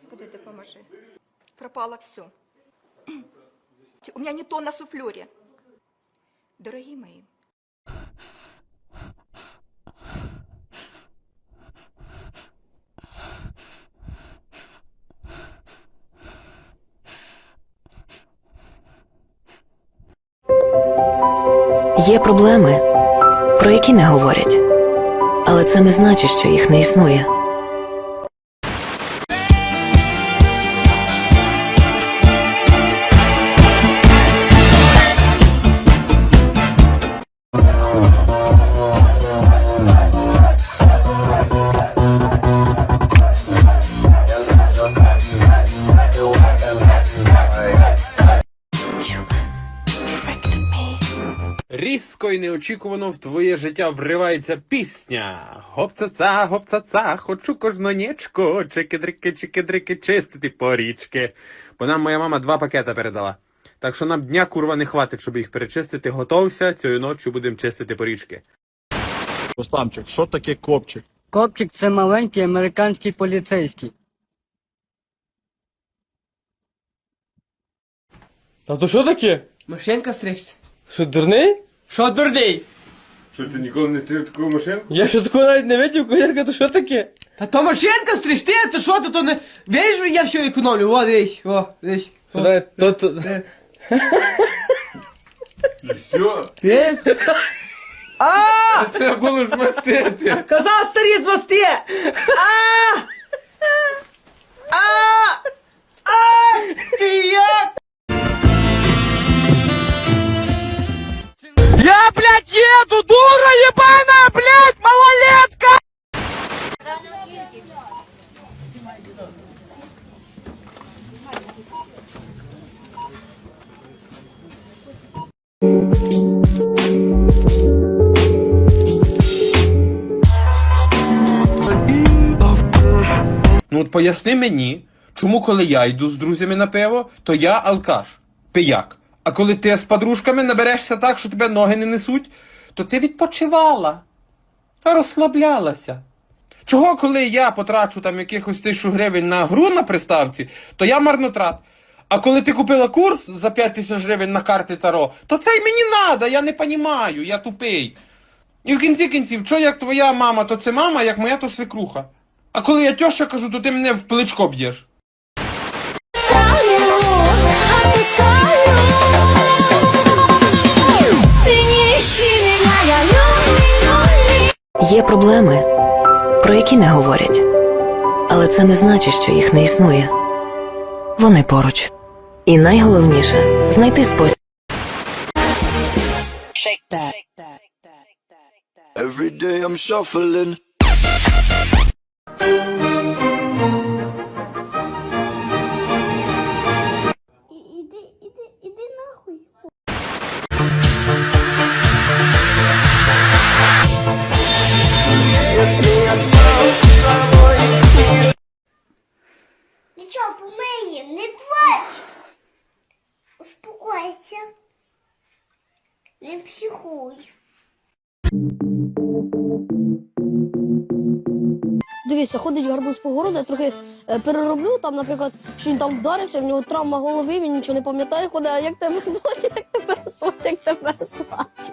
Господи, допоможи. Пропало все. У меня не то на суфлере. Дорогі мої, Є проблеми, про які не говорять, але це не значить, що їх не існує. Різко і неочікувано в твоє життя вривається пісня. Гопцаца, гопцаца, хочу кожнонічко, чики-дрики, чики-дрики, чистити порічки. Бо нам моя мама два пакета передала. Так що нам дня курва не хватить, щоб їх перечистити. Готовся, цією ночі будемо чистити порічки. Рустамчик, що таке копчик? Копчик це маленький американський поліцейський. Та то що таке? Машинка стрижся. Що дурний? Що дурний? Що ти ніколи не стрів таку машинку? Я що такого навіть не видів, колірка, то що таке? Та то машинка стрижти, то що ти то не. Видиш, я все економлю, о, дивись, о, дивись. Що? То, то... Все, Ти? А! треба було змастити. Казав старі змости! Блядь, еду, дура ебаная, блядь, малолетка! Ну от поясни мені, чому коли я йду з друзями на пиво, то я алкаш, пияк. А коли ти з подружками наберешся так, що тебе ноги не несуть, то ти відпочивала, розслаблялася. Чого, коли я потрачу там якихось тисячу гривень на гру на приставці, то я марнотрат. А коли ти купила курс за 5 тисяч гривень на карти Таро, то це й мені надо, я не понімаю, я тупий. І в кінці кінців, що як твоя мама, то це мама, як моя, то свекруха. А коли я тьоща кажу, то ти мене в плечко б'єш. Є проблеми, про які не говорять, але це не значить, що їх не існує. Вони поруч. І найголовніше знайти спосіб. Every day I'm shuffling. Успокойся. Не психуй. Дивіться, ходить гарбуз по городу, я трохи е, перероблю там, наприклад, що він там вдарився, в нього травма голови, він нічого не пам'ятає, ходить, а як тебе звати, як тебе звати, як тебе звати.